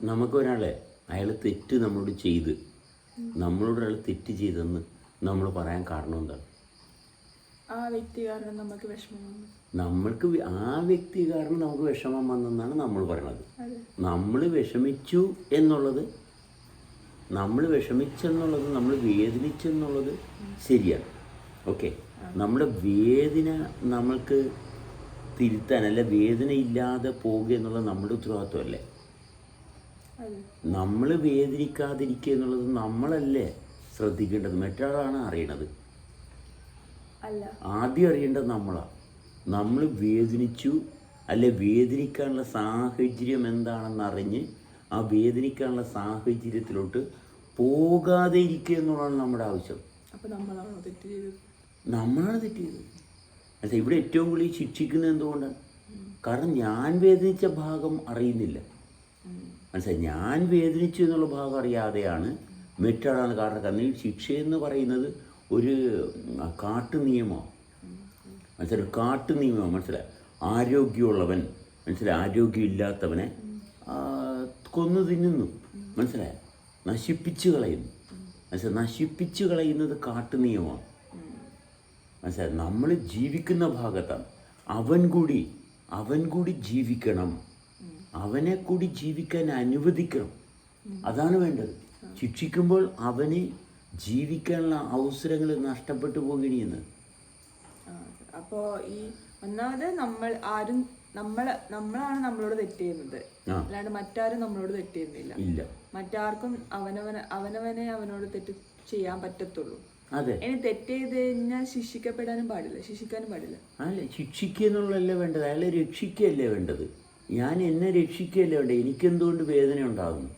നമുക്കൊരാളെ അയാൾ തെറ്റ് നമ്മളോട് ചെയ്ത് നമ്മളോട് ഒരാൾ തെറ്റ് ചെയ്തെന്ന് നമ്മൾ പറയാൻ കാരണം എന്താണ്? ആ വ്യക്തി കാരണം നമുക്ക് വിഷമം നമ്മൾക്ക് ആ വ്യക്തി കാരണം നമുക്ക് വിഷമം വന്നെന്നാണ് നമ്മൾ പറയണത്. നമ്മൾ വിഷമിച്ചു എന്നുള്ളത് നമ്മൾ വിഷമിച്ചെന്നുള്ളത് നമ്മൾ വേദനിച്ചെന്നുള്ളത് ശരിയാണ്. ഓക്കെ? നമ്മുടെ വേദന നമ്മൾക്ക് തിരുത്താൻ അല്ല വേദന ഇല്ലാതെ പോകുക എന്നുള്ളത് നമ്മുടെ ഉത്തരവാദിത്വമല്ലേ നമ്മൾ വേദനിക്കാതിരിക്കുക എന്നുള്ളത് നമ്മളല്ലേ ശ്രദ്ധിക്കേണ്ടത്? മറ്റൊരാളാണ് അറിയണത്. ആദ്യം അറിയേണ്ടത് നമ്മളാണ് നമ്മൾ വേദനിച്ചു അല്ലെ വേദനിക്കാനുള്ള സാഹചര്യം എന്താണെന്ന് അറിഞ്ഞ് ആ വേദനിക്കാനുള്ള സാഹചര്യത്തിലോട്ട് പോകാതെ ഇരിക്കുക എന്നുള്ളതാണ് നമ്മുടെ ആവശ്യം. നമ്മളാണ് തെറ്റ് ചെയ്തത്. അല്ല ഇവിടെ ഏറ്റവും കൂടുതൽ ശിക്ഷിക്കുന്നത് എന്തുകൊണ്ടാണ്? കാരണം ഞാൻ വേദനിച്ച ഭാഗം അറിയുന്നില്ല. മനസ്സിലായി? ഞാൻ വേദനിച്ചു എന്നുള്ള ഭാഗം അറിയാതെയാണ് മെറ്റാടാണ് കാരണം കാരണം ഈ ശിക്ഷ എന്ന് പറയുന്നത് ഒരു കാട്ടു നിയമമാണ് മനസ്സിലായി? ഒരു കാട്ടു നിയമമാണ് മനസ്സിലായി? ആരോഗ്യമുള്ളവൻ മനസ്സിലായി? ആരോഗ്യമില്ലാത്തവനെ കൊന്നു തിന്നുന്നു. മനസ്സിലായ? നശിപ്പിച്ചു കളയുന്നു. മനസ്സിലായി? നശിപ്പിച്ചു കളയുന്നത് കാട്ടു നിയമമാണ്. മനസ്സിലായി? നമ്മൾ ജീവിക്കുന്ന ഭാഗത്താണ്. അവൻ കൂടി അവൻ കൂടി ജീവിക്കണം. അവനെ കൂടി ജീവിക്കാൻ അനുവദിക്കണം. അതാണ് വേണ്ടത്. ശിക്ഷിക്കുമ്പോൾ അവന് ജീവിക്കാനുള്ള അവസരങ്ങൾ നഷ്ടപ്പെട്ടു ചെയ്യുന്നത് അപ്പോ ഈ ഒന്നാമത് നമ്മൾ ആരും നമ്മൾ നമ്മളാണ് നമ്മളോട് തെറ്റ് ചെയ്യുന്നത്. അല്ലാണ്ട് മറ്റാരും നമ്മളോട് തെറ്റ് ചെയ്യുന്നില്ല. മറ്റാർക്കും അവനവന അവനവനെ അവനോട് തെറ്റ് ചെയ്യാൻ പറ്റത്തുള്ളൂ. അതെ. ഇനി തെറ്റ് ചെയ്ത് കഴിഞ്ഞാൽ ശിക്ഷിക്കപ്പെടാനും പാടില്ല. ശിക്ഷിക്കാനും പാടില്ല. അല്ല ശിക്ഷിക്കുക എന്നുള്ളതല്ലേ വേണ്ടത്? അയാളെ രക്ഷിക്കുകയല്ലേ വേണ്ടത്? ഞാൻ എന്നെ രക്ഷിക്കുകയല്ലേ വേണ്ട? എനിക്കെന്തുകൊണ്ട് വേദന ഉണ്ടാകും?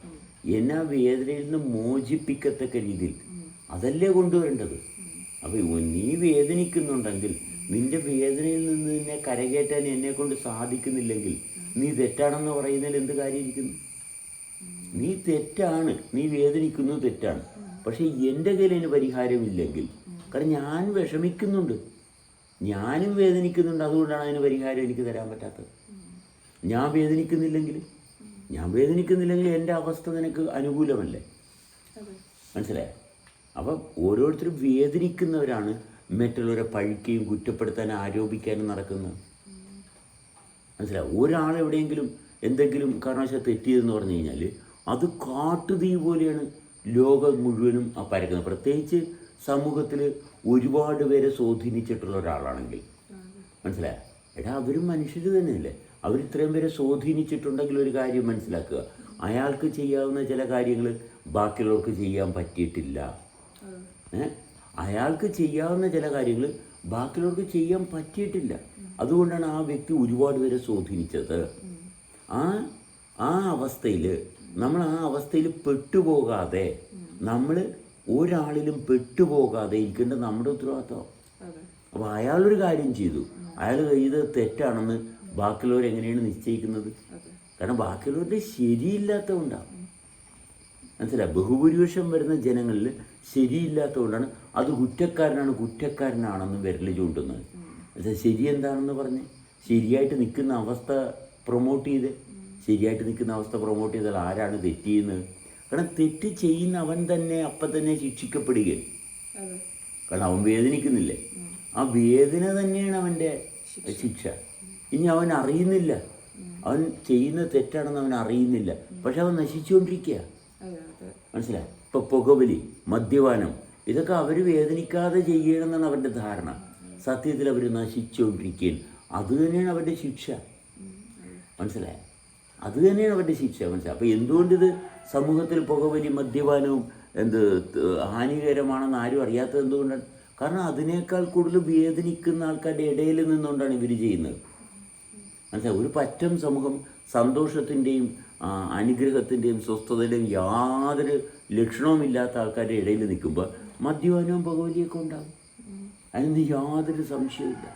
എന്നെ ആ വേദനയിൽ നിന്ന് മോചിപ്പിക്കത്തക്ക രീതിയിൽ. അതല്ലേ കൊണ്ടുവരേണ്ടത്? അപ്പോൾ നീ വേദനിക്കുന്നുണ്ടെങ്കിൽ നിന്റെ വേദനയിൽ നിന്ന് നിന്നെ കരകയറ്റാൻ എന്നെ കൊണ്ട് സാധിക്കുന്നില്ലെങ്കിൽ നീ തെറ്റാണെന്ന് പറയുന്നതിൽ എന്ത് കാര്യമായിരിക്കുന്നു നീ തെറ്റാണ്. നീ വേദനിക്കുന്നത് തെറ്റാണ്. പക്ഷേ എന്റെ കയ്യിൽ അതിന് പരിഹാരമില്ലെങ്കിൽ കാരണം ഞാൻ വിഷമിക്കുന്നുണ്ട്. ഞാനും വേദനിക്കുന്നുണ്ട്. അതുകൊണ്ടാണ് അതിന് പരിഹാരം എനിക്ക് തരാൻ പറ്റാത്തത്. ഞാൻ വേദനിക്കുന്നില്ലെങ്കിൽ? ഞാൻ വേദനിക്കുന്നില്ലെങ്കിൽ എന്റെ അവസ്ഥ നിനക്ക് അനുകൂലമല്ലേ? മനസ്സിലായോ? അപ്പം ഓരോരുത്തരും വേദനിക്കുന്നവരാണ് മറ്റുള്ളവരെ പഴിക്കുകയും കുറ്റപ്പെടുത്താനും ആരോപിക്കാനും നടക്കുന്നത് മനസ്സിലാവും ഒരാൾ എവിടെയെങ്കിലും എന്തെങ്കിലും കാരണവശാൽ തെറ്റിയതെന്ന് പറഞ്ഞു കഴിഞ്ഞാൽ അത് കാട്ടുതീ പോലെയാണ് ലോകം മുഴുവനും ആ പരക്കുന്നത്. പ്രത്യേകിച്ച് സമൂഹത്തിൽ ഒരുപാട് പേരെ സ്വാധീനിച്ചിട്ടുള്ള ഒരാളാണെങ്കിൽ. മനസ്സിലായോ? എടാ അവരും മനുഷ്യർ തന്നെയല്ലേ? അവർ ഇത്രയും പേരെ സ്വാധീനിച്ചിട്ടുണ്ടെങ്കിൽ ഒരു കാര്യം മനസ്സിലാക്കുക. അയാൾക്ക് ചെയ്യാവുന്ന ചില കാര്യങ്ങൾ ബാക്കിയുള്ളവർക്ക് ചെയ്യാൻ പറ്റിയിട്ടില്ല. അയാൾക്ക് ചെയ്യാവുന്ന ചില കാര്യങ്ങൾ ബാക്കിയുള്ളവർക്ക് ചെയ്യാൻ പറ്റിയിട്ടില്ല. അതുകൊണ്ടാണ് ആ വ്യക്തി ഒരുപാട് പേരെ സ്വാധീനിച്ചത്. ആ ആ അവസ്ഥയിൽ നമ്മൾ ആ അവസ്ഥയിൽ പെട്ടുപോകാതെ നമ്മൾ ഒരാളിലും പെട്ടുപോകാതെ ഇരിക്കേണ്ടത് നമ്മുടെ ഉത്തരവാദിത്വം. അതെ. അപ്പോൾ അയാളൊരു കാര്യം ചെയ്തു. അയാൾ ഇത് തെറ്റാണെന്ന് ബാക്കിയുള്ളവർ എങ്ങനെയാണ് നിശ്ചയിക്കുന്നത്? കാരണം ബാക്കിയുള്ളവരുടെ ശരിയില്ലാത്തതുകൊണ്ടാണ്. മനസ്സിലായി? ബഹുഭൂരിപക്ഷം വരുന്ന ജനങ്ങളിൽ ശരിയില്ലാത്തതുകൊണ്ടാണ്. അത് കുറ്റക്കാരനാണ് കുറ്റക്കാരനാണെന്ന് വിരൽ ചൂണ്ടുന്നത്. എന്നുവെച്ചാൽ ശരി എന്താണെന്ന് പറഞ്ഞ് ശരിയായിട്ട് നിൽക്കുന്ന അവസ്ഥ പ്രൊമോട്ട് ചെയ്ത് ശരിയായിട്ട് നിൽക്കുന്ന അവസ്ഥ പ്രൊമോട്ട് ചെയ്താൽ ആരാണ് തെറ്റ് ചെയ്യുന്നത് കാരണം തെറ്റ് ചെയ്യുന്ന അവൻ തന്നെ അപ്പം തന്നെ ശിക്ഷിക്കപ്പെടുകയാണ്. കാരണം അവൻ വേദനിക്കുന്നില്ലേ? ആ വേദന തന്നെയാണ് അവന്റെ ശിക്ഷ. ഇനി അവൻ അറിയുന്നില്ല. അവൻ ചെയ്യുന്ന തെറ്റാണെന്ന് അവൻ അറിയുന്നില്ല. പക്ഷെ അവൻ നശിച്ചുകൊണ്ടിരിക്കുക. മനസ്സിലായി? ഇപ്പോൾ പുകവലി മദ്യപാനം ഇതൊക്കെ അവർ വേദനിക്കാതെ ചെയ്യണമെന്നാണ് അവരുടെ ധാരണ. സത്യത്തിൽ അവർ നശിച്ചുകൊണ്ടിരിക്കുകയും അത് തന്നെയാണ് അവരുടെ ശിക്ഷ. മനസ്സിലായ? അത് തന്നെയാണ് അവരുടെ ശിക്ഷ. മനസ്സിലായി? അപ്പോൾ ഇത് സമൂഹത്തിൽ പുകവലി മദ്യപാനവും എന്ത് ഹാനികരമാണെന്ന് ആരും അറിയാത്തത് എന്തുകൊണ്ടാണ്? കാരണം അതിനേക്കാൾ കൂടുതൽ വേദനിക്കുന്ന ആൾക്കാരുടെ ഇടയിൽ നിന്നുകൊണ്ടാണ് ഇവർ ചെയ്യുന്നത്. മനസ്സിലായി ഒരു പറ്റം സമൂഹം സന്തോഷത്തിന്റെയും അനുഗ്രഹത്തിന്റെയും സ്വസ്ഥതയുടെയും യാതൊരു ലക്ഷണവുമില്ലാത്ത ആൾക്കാരുടെ ഇടയിൽ നിൽക്കുമ്പോൾ മദ്യപാനവും പുകവലിയൊക്കെ ഉണ്ടാകും. അതിന് യാതൊരു സംശയമില്ല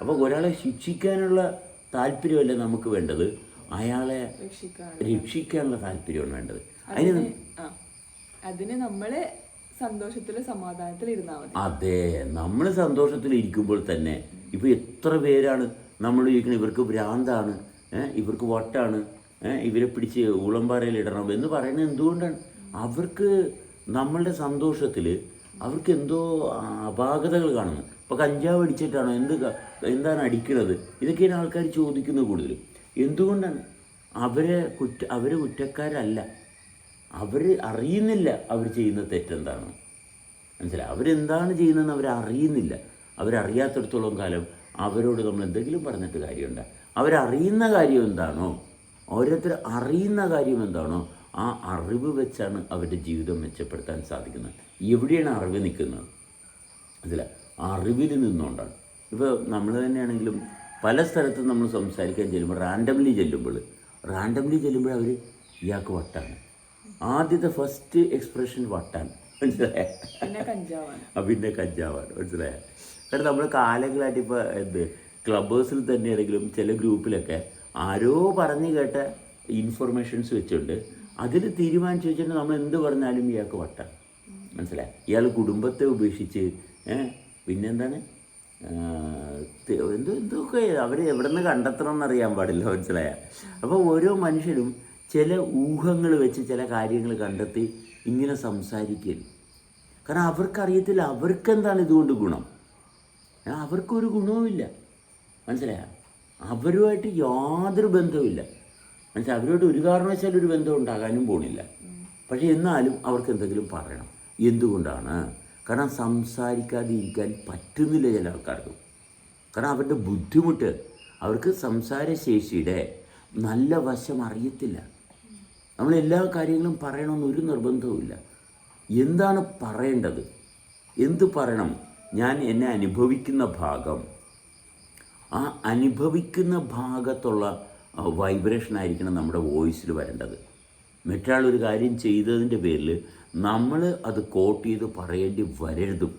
അപ്പോൾ ഒരാളെ ശിക്ഷിക്കാനുള്ള താല്പര്യമല്ല നമുക്ക് വേണ്ടത്? അയാളെ രക്ഷിക്കാനുള്ള. താല്പര്യമാണ് വേണ്ടത്. അതിന് അതിന് നമ്മൾ സന്തോഷത്തിൽ സമാധാനത്തിൽ ഇരുന്നാൽ അതെ നമ്മൾ സന്തോഷത്തിൽ ഇരിക്കുമ്പോൾ തന്നെ ഇപ്പൊ എത്ര പേരാണ് നമ്മൾ ചോദിക്കുന്നത് ഇവർക്ക് ഭ്രാന്താണ് ഇവർക്ക് വട്ടാണ് ഇവരെ പിടിച്ച് ഊളംപാറയിൽ ഇടണം എന്ന് പറയുന്നത് എന്തുകൊണ്ടാണ്? അവർക്ക് നമ്മളുടെ സന്തോഷത്തിൽ അവർക്ക് എന്തോ അപാകതകൾ കാണുന്നു. ഇപ്പോൾ കഞ്ചാവ് അടിച്ചിട്ടാണോ എന്ത് എന്താണ് അടിക്കുന്നത് ഇതൊക്കെയാണ് ആൾക്കാർ ചോദിക്കുന്നത് കൂടുതലും. എന്തുകൊണ്ടാണ്? അവരെ കുറ്റ അവർ കുറ്റക്കാരല്ല. അവർ അറിയുന്നില്ല അവർ ചെയ്യുന്ന തെറ്റെന്താണ്. മനസ്സിലായി? അവരെന്താണ് ചെയ്യുന്നതെന്ന് അവരറിയുന്നില്ല. അവരറിയാത്തിടത്തോളം കാലം അവരോട് നമ്മൾ എന്തെങ്കിലും പറഞ്ഞിട്ട് കാര്യമുണ്ട്. അവരറിയുന്ന കാര്യം എന്താണോ ഓരോരുത്തർ അറിയുന്ന കാര്യം എന്താണോ ആ അറിവ് വെച്ചാണ് അവരുടെ ജീവിതം മെച്ചപ്പെടുത്താൻ സാധിക്കുന്നത്. എവിടെയാണ് അറിവ് നിൽക്കുന്നത്? അതിൽ അറിവിൽ നിന്നുകൊണ്ടാണ്. ഇപ്പോൾ നമ്മൾ തന്നെയാണെങ്കിലും പല സ്ഥലത്തും നമ്മൾ സംസാരിക്കാൻ ചെല്ലുമ്പോൾ റാൻഡംലി ചെല്ലുമ്പോൾ റാൻഡംലി ചെല്ലുമ്പോൾ അവർ ഇയാൾക്ക് വട്ടാണ്. ആദ്യത്തെ ഫസ്റ്റ് എക്സ്പ്രഷൻ വട്ടാണ്. മനസ്സിലായ? പിന്നെ കഞ്ചാവാണ്. മനസ്സിലായ? കാരണം നമ്മൾ കാലങ്ങളായിട്ട് ഇപ്പോൾ എന്ത് തന്നെ തന്നെയാണെങ്കിലും ചില ഗ്രൂപ്പിലൊക്കെ ആരോ പറഞ്ഞു കേട്ട ഇൻഫർമേഷൻസ് വെച്ചുകൊണ്ട് അതിൽ തീരുമാനിച്ചു വെച്ചിട്ട് നമ്മൾ എന്ത് പറഞ്ഞാലും ഇയാൾക്ക് വട്ട. മനസ്സിലായി? ഇയാൾ കുടുംബത്തെ ഉപേക്ഷിച്ച് പിന്നെന്താണ്? എന്തോ എന്തൊക്കെ അവർ എവിടെ നിന്ന് കണ്ടെത്തണം എന്നറിയാൻ പാടില്ല മനസ്സിലായ? അപ്പോൾ ഓരോ മനുഷ്യരും ചില ഊഹങ്ങൾ വെച്ച് ചില കാര്യങ്ങൾ കണ്ടെത്തി ഇങ്ങനെ സംസാരിക്കുകയാണ്. കാരണം അവർക്കറിയത്തില്ല അവർക്കെന്താണ് ഇതുകൊണ്ട് ഗുണം? അവർക്കൊരു ഗുണവുമില്ല. മനസ്സിലായ? അവരുമായിട്ട് യാതൊരു ബന്ധവുമില്ല. മനസ്സിലായി? അവരോട് ഒരു കാരണവശാലും ഒരു ബന്ധം ഉണ്ടാകാനും പോണില്ല. പക്ഷേ എന്നാലും അവർക്ക് എന്തെങ്കിലും പറയണം. എന്തുകൊണ്ടാണ്? കാരണം സംസാരിക്കാതെ ഇരിക്കാൻ പറ്റുന്നില്ല ചില ആൾക്കാർക്ക്. കാരണം അവരുടെ ബുദ്ധിമുട്ട് അവർക്ക് സംസാരശേഷിയുടെ നല്ല വശം അറിയത്തില്ല. നമ്മൾ എല്ലാ കാര്യങ്ങളും പറയണമെന്ന് ഒരു നിർബന്ധവുമില്ല. എന്താണ് പറയേണ്ടത്? എന്ത് പറയണം? ഞാൻ എന്നെ അനുഭവിക്കുന്ന ഭാഗം ആ അനുഭവിക്കുന്ന ഭാഗത്തുള്ള വൈബ്രേഷൻ ആയിരിക്കണം നമ്മുടെ വോയിസിൽ വരേണ്ടത്. മറ്റൊരാൾ ഒരു കാര്യം ചെയ്തതിന്റെ പേരിൽ നമ്മൾ അത് കോട്ട് ചെയ്ത് പറയേണ്ടി വരരുതും.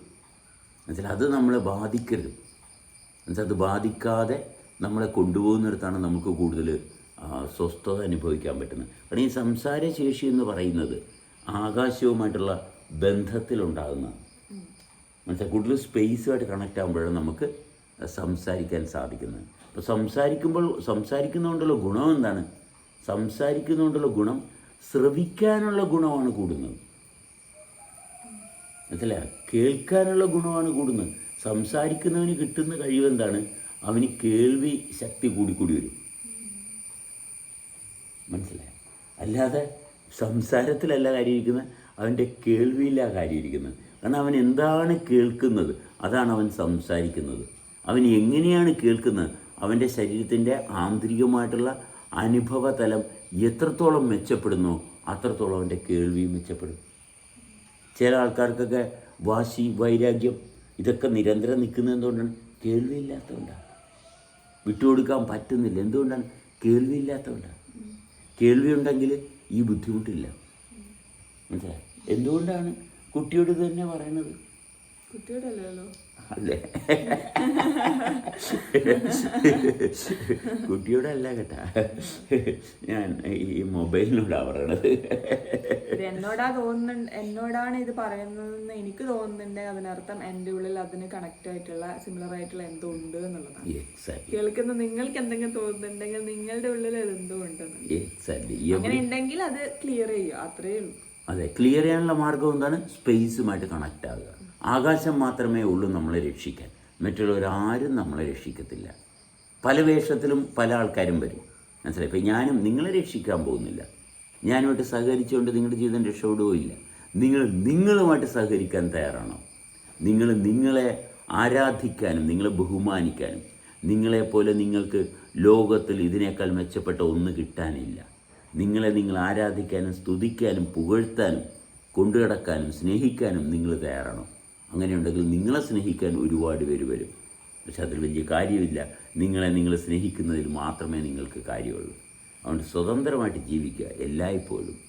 എന്നുവെച്ചാൽ അത് നമ്മളെ ബാധിക്കരുത്. എന്നുവെച്ചാൽ അത് ബാധിക്കാതെ നമ്മളെ കൊണ്ടുപോകുന്നിടത്താണ് നമുക്ക് കൂടുതൽ സ്വസ്ഥത അനുഭവിക്കാൻ പറ്റുന്നത്. കാരണം ഈ സംസാരശേഷി എന്ന് പറയുന്നത് ആകാശവുമായിട്ടുള്ള ബന്ധത്തിലുണ്ടാകുന്നതാണ്. മനസ്സിലായി? കൂടുതൽ സ്പേസുമായിട്ട് കണക്റ്റ് ആകുമ്പോഴാണ് നമുക്ക് സംസാരിക്കാൻ സാധിക്കുന്നത്. അപ്പോൾ സംസാരിക്കുമ്പോൾ സംസാരിക്കുന്നതുകൊണ്ടുള്ള ഗുണം എന്താണ്? സംസാരിക്കുന്നതുകൊണ്ടുള്ള ഗുണം ശ്രവിക്കാനുള്ള ഗുണമാണ് കൂടുന്നത്. മനസ്സിലായ? കേൾക്കാനുള്ള ഗുണമാണ് കൂടുന്നത്. സംസാരിക്കുന്നവന് കിട്ടുന്ന കഴിവെന്താണ് അവന് കേൾവി ശക്തി കൂടിക്കൂടി വരും. മനസ്സിലായ? അല്ലാതെ സംസാരത്തിലല്ല കാര്യം ഇരിക്കുന്നത് അവന്റെ കേൾവിയിലാണ് കാര്യം ഇരിക്കുന്നത് കാരണം അവൻ എന്താണ് കേൾക്കുന്നത്? അതാണ് അവൻ സംസാരിക്കുന്നത്. അവൻ എങ്ങനെയാണ് കേൾക്കുന്നത്? അവന്റെ ശരീരത്തിന്റെ ആന്തരികമായിട്ടുള്ള അനുഭവതലം എത്രത്തോളം മെച്ചപ്പെടുന്നു അത്രത്തോളം അവന്റെ കേൾവിയും മെച്ചപ്പെടും. ചില ആൾക്കാർക്കൊക്കെ വാശി വൈരാഗ്യം ഇതൊക്കെ നിരന്തരം നിൽക്കുന്നത് എന്തുകൊണ്ടാണ്? കേൾവിയില്ലാത്തതുകൊണ്ടാണ്. വിട്ടുകൊടുക്കാൻ പറ്റുന്നില്ല. എന്തുകൊണ്ടാണ്? കേൾവിയില്ലാത്തതുകൊണ്ടാണ്. കേൾവി ഉണ്ടെങ്കിൽ ഈ ബുദ്ധിമുട്ടില്ല. മനസ്സിലായി? എന്തുകൊണ്ടാണ് കുട്ടിയോട് ഇത് തന്നെ പറയണത്. കുട്ടിയോട് അല്ലല്ലോ അല്ലേ? കുട്ടിയോടല്ല കേട്ടാ. ഞാൻ ഈ മൊബൈലിനോടാ പറയണത്. എന്നോടാ തോന്നുന്നുണ്ട് എന്നോടാണ് ഇത് പറയുന്നതെന്ന് എനിക്ക് തോന്നുന്നുണ്ട്. അതിനർത്ഥം എന്റെ ഉള്ളിൽ അതിന് കണക്റ്റ് ആയിട്ടുള്ള സിമിലർ ആയിട്ടുള്ള എന്തോ ഉണ്ട് എന്നുള്ളതാണ്. കേൾക്കുന്ന നിങ്ങൾക്ക് എന്തെങ്കിലും തോന്നുന്നുണ്ടെങ്കിൽ നിങ്ങളുടെ ഉള്ളിൽ അത് എന്തോ ഉണ്ടെന്ന്. അങ്ങനെ ഉണ്ടെങ്കിൽ അത് ക്ലിയർ ചെയ്യുക അത്രയേ ഉള്ളൂ. അതെ ക്ലിയർ ചെയ്യാനുള്ള മാർഗം എന്താണ്? സ്പേസുമായിട്ട് കണക്റ്റ് ആകുക ആകാശം മാത്രമേ ഉള്ളൂ നമ്മളെ രക്ഷിക്കാൻ. മറ്റുള്ളവരാരും നമ്മളെ രക്ഷിക്കത്തില്ല. പല വേഷത്തിലും പല ആൾക്കാരും വരും. മനസ്സിലായി? ഇപ്പം ഞാനും നിങ്ങളെ രക്ഷിക്കാൻ പോകുന്നില്ല. ഞാനുമായിട്ട് സഹകരിച്ചുകൊണ്ട് നിങ്ങളുടെ ജീവിതം രക്ഷപ്പെടുകയില്ല നിങ്ങൾ നിങ്ങളുമായിട്ട് സഹകരിക്കാൻ തയ്യാറാണോ? നിങ്ങൾ നിങ്ങളെ ആരാധിക്കാനും നിങ്ങളെ ബഹുമാനിക്കാനും നിങ്ങളെപ്പോലെ നിങ്ങൾക്ക് ലോകത്തിൽ ഇതിനേക്കാൾ മെച്ചപ്പെട്ട ഒന്ന് കിട്ടാനില്ല. നിങ്ങളെ നിങ്ങൾ ആരാധിക്കാനും സ്തുതിക്കാനും പുകഴ്ത്താനും കൊണ്ടുകിടക്കാനും സ്നേഹിക്കാനും നിങ്ങൾ തയ്യാറാണോ. അങ്ങനെയുണ്ടെങ്കിൽ നിങ്ങളെ സ്നേഹിക്കാൻ ഒരുപാട് പേര് വരും. പക്ഷെ അതിൽ വലിയ കാര്യമില്ല. നിങ്ങളെ നിങ്ങൾ സ്നേഹിക്കുന്നതിൽ മാത്രമേ നിങ്ങൾക്ക് കാര്യമുള്ളൂ. അതുകൊണ്ട് സ്വതന്ത്രമായിട്ട് ജീവിക്കുക എല്ലായ്പ്പോഴും.